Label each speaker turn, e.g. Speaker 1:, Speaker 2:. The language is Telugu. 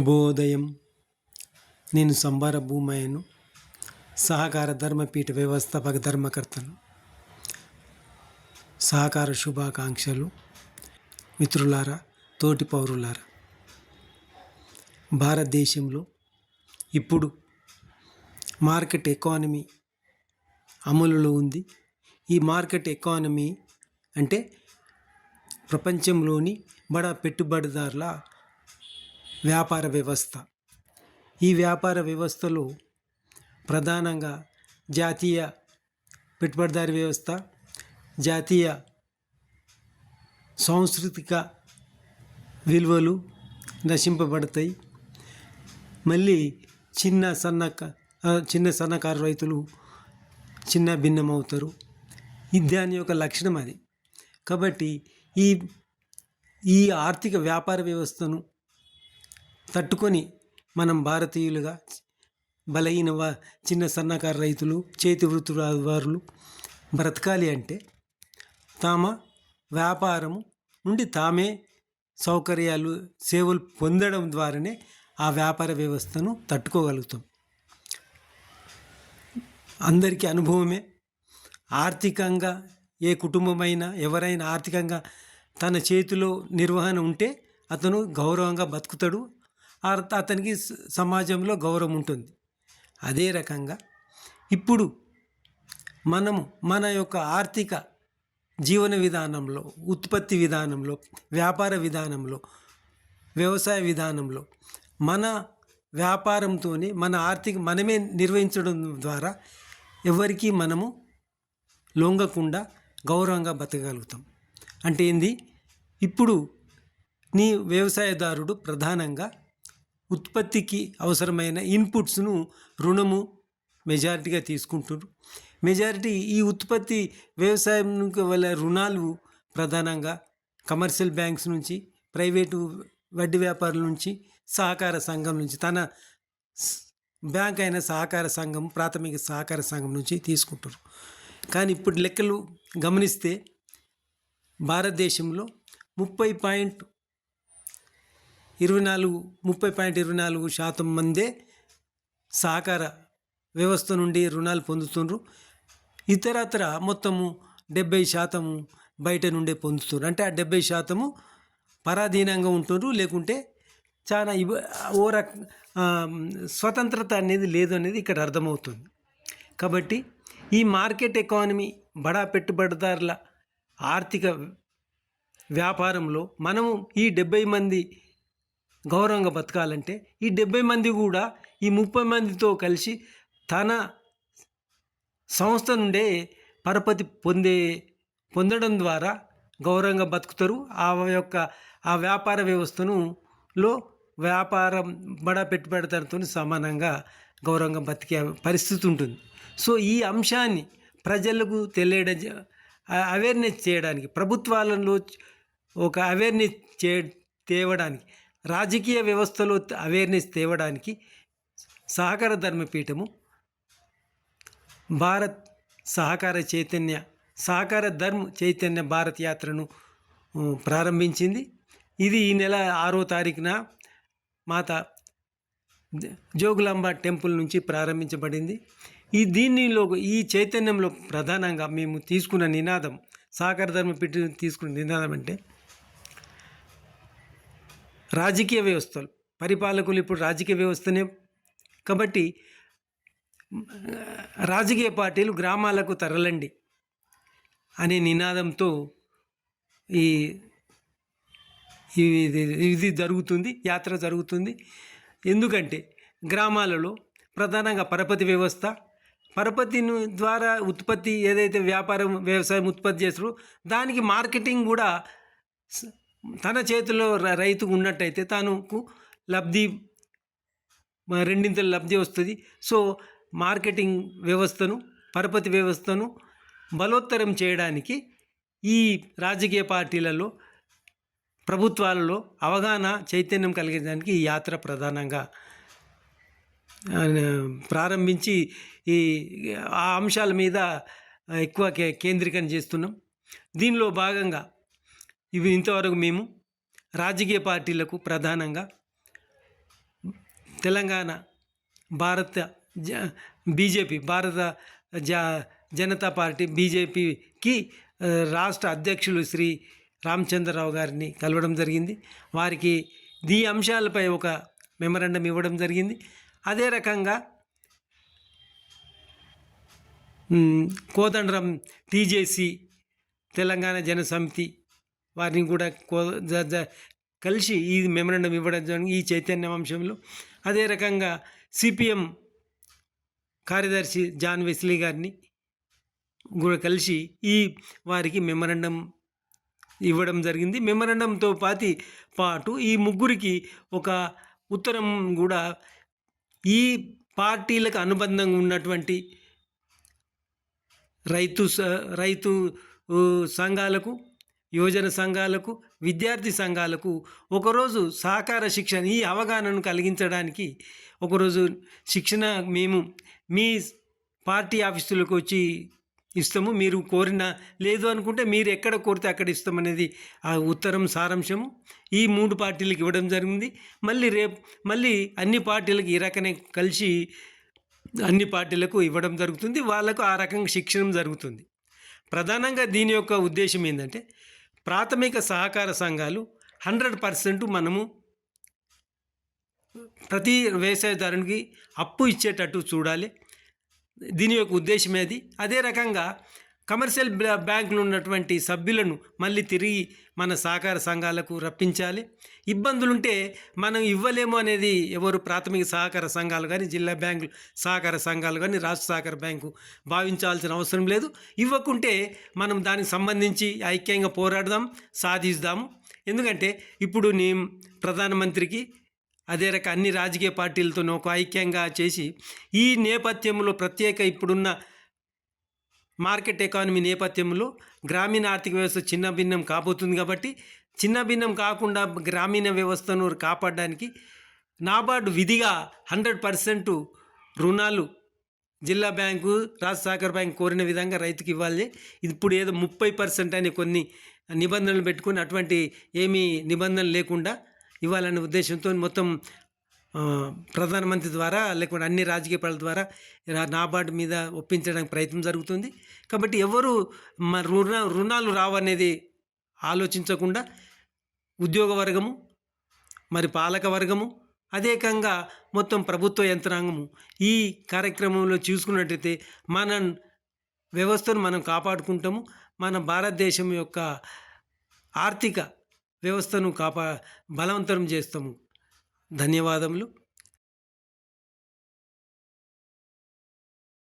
Speaker 1: శుభోదయం. నేను సంబార భూమయ్యను సహకార ధర్మపీఠ వ్యవస్థాపక ధర్మకర్తను. సహకార శుభాకాంక్షలు మిత్రులారా తోటి పౌరులారా. భారతదేశంలో ఇప్పుడు మార్కెట్ ఎకానమీ అమలులో ఉంది. ఈ మార్కెట్ ఎకానమీ అంటే ప్రపంచంలోని బడా పెట్టుబడిదారుల వ్యాపార వ్యవస్థ. ఈ వ్యాపార వ్యవస్థలో ప్రధానంగా జాతీయ పెట్టుబడిదారి వ్యవస్థ జాతీయ సాంస్కృతిక విలువలు నశింపబడతాయి. మళ్ళీ చిన్న సన్నక చిన్న సన్నకారు రైతులు చిన్న భిన్నమవుతారు. ఇది దాని యొక్క లక్షణం అది. కాబట్టి ఈ ఈ ఆర్థిక వ్యాపార వ్యవస్థను తట్టుకొని మనం భారతీయులుగా బలహీన వా- చిన్న సన్నకారు రైతులు చేతి వృత్తులవారులు బ్రతకాలి అంటే తామ వ్యాపారము నుండి తామే సౌకర్యాలు సేవలు పొందడం ద్వారానే ఆ వ్యాపార వ్యవస్థను తట్టుకోగలుగుతాం. అందరికీ అనుభవమే. ఆర్థికంగా ఏ కుటుంబమైనా ఎవరైనా ఆర్థికంగా తన చేతిలో నిర్వహణ ఉంటే అతను గౌరవంగా బతుకుతాడు. అతనికి సమాజంలో గౌరవం ఉంటుంది. అదే రకంగా ఇప్పుడు మనము మన యొక్క ఆర్థిక జీవన విధానంలో ఉత్పత్తి విధానంలో వ్యాపార విధానంలో వ్యవసాయ విధానంలో మన వ్యాపారంతోనే మన ఆర్థిక మనమే నిర్వహించడం ద్వారా ఎవరికి మనము లొంగకుండా గౌరవంగా బతకగలుగుతాం. అంటే ఏంది? ఇప్పుడు నీ వ్యవసాయదారుడు ప్రధానంగా ఉత్పత్తికి అవసరమైన ఇన్పుట్స్ను రుణము మెజారిటీగా తీసుకుంటున్నారు మెజారిటీ ఈ ఉత్పత్తి వ్యవసాయం వల్ల రుణాలు ప్రధానంగా కమర్షియల్ బ్యాంక్స్ నుంచి ప్రైవేటు వడ్డీ వ్యాపారుల నుంచి సహకార సంఘం నుంచి తన బ్యాంక్ అయిన సహకార సంఘం ప్రాథమిక సహకార సంఘం నుంచి తీసుకుంటారు కానీ ఇప్పుడు లెక్కలు గమనిస్తే భారతదేశంలో ముప్పై పాయింట్ ఇరవై నాలుగు ముప్పై పాయింట్ ఇరవై నాలుగు శాతం మందే సహకార వ్యవస్థ నుండి రుణాలు పొందుతుండ్రు. ఇతరత్ర మొత్తము డెబ్బై శాతము బయట నుండే పొందుతున్నారు అంటే ఆ డెబ్బై శాతము పరాధీనంగా ఉంటున్నారు లేకుంటే చాలా ఇవ ఓ రక స్వతంత్రత అనేది లేదు అనేది ఇక్కడ అర్థమవుతుంది. కాబట్టి ఈ మార్కెట్ ఎకానమీ బడా పెట్టుబడిదారుల ఆర్థిక వ్యాపారంలో మనము ఈ డెబ్బై మంది గౌరవంగా బతకాలంటే ఈ డెబ్బై మంది కూడా ఈ ముప్పై మందితో కలిసి తన సంస్థ నుండే పరపతి పొందే పొందడం ద్వారా గౌరవంగా బతుకుతారు. ఆ యొక్క ఆ వ్యాపార వ్యవస్థను లో వ్యాపారం బడా పెట్టుబడిదారుతో సమానంగా గౌరవంగా బతికే పరిస్థితి ఉంటుంది. సో ఈ అంశాన్ని ప్రజలకు తెలియడం అవేర్నెస్ చేయడానికి ప్రభుత్వాలలో ఒక అవేర్నెస్ చే తేవడానికి రాజకీయ వ్యవస్థలో అవేర్నెస్ తేవడానికి సహకార ధర్మపీఠము భారత్ సహకార చైతన్య సహకార ధర్మ చైతన్య భారత్ యాత్రను ప్రారంభించింది. ఇది ఈ నెల ఆరో తారీఖున మాత జోగులాంబ టెంపుల్ నుంచి ప్రారంభించబడింది. ఈ దీనిలో ఈ చైతన్యంలో ప్రధానంగా మేము తీసుకున్న నినాదం సహకార ధర్మపీఠ తీసుకున్న నినాదం అంటే రాజకీయ వ్యవస్థలు. పరిపాలకులు ఇప్పుడు రాజకీయ వ్యవస్థనే. కాబట్టి రాజకీయ పార్టీలు గ్రామాలకు తరలండి అనే నినాదంతో ఈ ఇది జరుగుతుంది యాత్ర జరుగుతుంది. ఎందుకంటే గ్రామాలలో ప్రధానంగా పరపతి వ్యవస్థ. పరపతిని ద్వారా ఉత్పత్తి ఏదైతే వ్యాపారం వ్యవసాయం ఉత్పత్తి చేస్తారో దానికి మార్కెటింగ్ కూడా తన చేతిలో ర- రైతుకు ఉన్నట్టయితే తనకు లబ్ధి రెండింతల లబ్ధి వస్తుంది. సో మార్కెటింగ్ వ్యవస్థను పరపతి వ్యవస్థను బలోత్తరం చేయడానికి ఈ రాజకీయ పార్టీలలో ప్రభుత్వాలలో అవగాహన చైతన్యం కలిగించడానికి ఈ యాత్ర ప్రధానంగా ప్రారంభించి ఈ ఆ అంశాల మీద ఎక్కువ కే కేంద్రీకరణ చేస్తున్నాం. దీనిలో భాగంగా ఇవి ఇంతవరకు మేము రాజకీయ పార్టీలకు ప్రధానంగా తెలంగాణ భారత జ బీజేపీ భారత జా జనతా పార్టీ బీజేపీకి రాష్ట్ర అధ్యక్షులు శ్రీ రామచంద్రరావు గారిని కలవడం జరిగింది. వారికి ఈ అంశాలపై ఒక మెమరాండం ఇవ్వడం జరిగింది. అదే రకంగా కోదండరం టీజేసీ తెలంగాణ జనసమితి వారిని కూడా కో కలిసి ఈ మెమరాండం ఇవ్వడం ఈ చైతన్య అంశంలో అదే రకంగా సిపిఎం కార్యదర్శి జాన్ వెస్లీ గారిని కూడా కలిసి ఈ వారికి మెమరాండం ఇవ్వడం జరిగింది. మెమరాండంతో పాతి పాటు ఈ ముగ్గురికి ఒక ఉత్తరం కూడా ఈ పార్టీలకు అనుబంధంగా ఉన్నటువంటి రైతు స- రైతు సంఘాలకు యువజన సంఘాలకు విద్యార్థి సంఘాలకు ఒకరోజు సహకార శిక్షణ ఈ అవగాహనను కలిగించడానికి ఒకరోజు శిక్షణ మేము మీ పార్టీ ఆఫీసులకు వచ్చి ఇస్తాము. మీరు కోరిన లేదు అనుకుంటే మీరు ఎక్కడ కోరితే అక్కడ ఇస్తామనేది ఆ ఉత్తరం సారాంశము. ఈ మూడు పార్టీలకు ఇవ్వడం జరిగింది. మళ్ళీ రేపు మళ్ళీ అన్ని పార్టీలకు ఈ రకనే కలిసి అన్ని పార్టీలకు ఇవ్వడం జరుగుతుంది. వాళ్ళకు ఆ రకంగా శిక్షణ జరుగుతుంది. ప్రధానంగా దీని యొక్క ఉద్దేశం ఏంటంటే ప్రాథమిక సహకార సంఘాలు హండ్రెడ్ పర్సెంట్ మనము ప్రతి వ్యవసాయదారునికి అప్పు ఇచ్చేటట్టు చూడాలి. దీని యొక్క ఉద్దేశం ఏది? అదే రకంగా కమర్షియల్ బ్యాంకులు ఉన్నటువంటి సభ్యులను మళ్ళీ తిరిగి మన సహకార సంఘాలకు రప్పించాలి. ఇబ్బందులుంటే మనం ఇవ్వలేము అనేది ఎవరు ప్రాథమిక సహకార సంఘాలు కానీ జిల్లా బ్యాంకులు సహకార సంఘాలు కానీ రాష్ట్ర సహకార బ్యాంకు భావించాల్సిన అవసరం లేదు. ఇవ్వకుంటే మనం దానికి సంబంధించి ఐక్యంగా పోరాడదాం సాధిస్తాము. ఎందుకంటే ఇప్పుడు నేను ప్రధానమంత్రికి అదే రక అన్ని రాజకీయ పార్టీలతో ఒక ఐక్యంగా చేసి ఈ నేపథ్యంలో ప్రత్యేక ఇప్పుడున్న మార్కెట్ ఎకానమీ నేపథ్యంలో గ్రామీణ ఆర్థిక వ్యవస్థ చిన్న భిన్నం కాబోతుంది కాబట్టి చిన్న భిన్నం కాకుండా గ్రామీణ వ్యవస్థను కాపాడడానికి నాబార్డు విధిగా హండ్రెడ్ పర్సెంట్ రుణాలు జిల్లా బ్యాంకు రాష్ట్ర సహకార బ్యాంక్ కోరిన విధంగా రైతుకి ఇవ్వాలి. ఇప్పుడు ఏదో ముప్పై పర్సెంట్ అని కొన్ని నిబంధనలు పెట్టుకుని అటువంటి ఏమీ నిబంధనలు లేకుండా ఇవ్వాలనే ఉద్దేశంతో మొత్తం ప్రధానమంత్రి ద్వారా లేకుంటే అన్ని రాజకీయ పార్టీల ద్వారా నాబార్డు మీద ఒప్పించడానికి ప్రయత్నం జరుగుతుంది. కాబట్టి ఎవరు రుణ రుణాలు రావనేది ఆలోచించకుండా ఉద్యోగ వర్గము మరి పాలక వర్గము అదేకంగా మొత్తం ప్రభుత్వ యంత్రాంగము ఈ కార్యక్రమంలో చూసుకున్నట్టయితే మన వ్యవస్థను మనం కాపాడుకుంటాము. మన భారతదేశం యొక్క ఆర్థిక వ్యవస్థను కాపా బలవంతరం చేస్తాము. ధన్యవాదములు.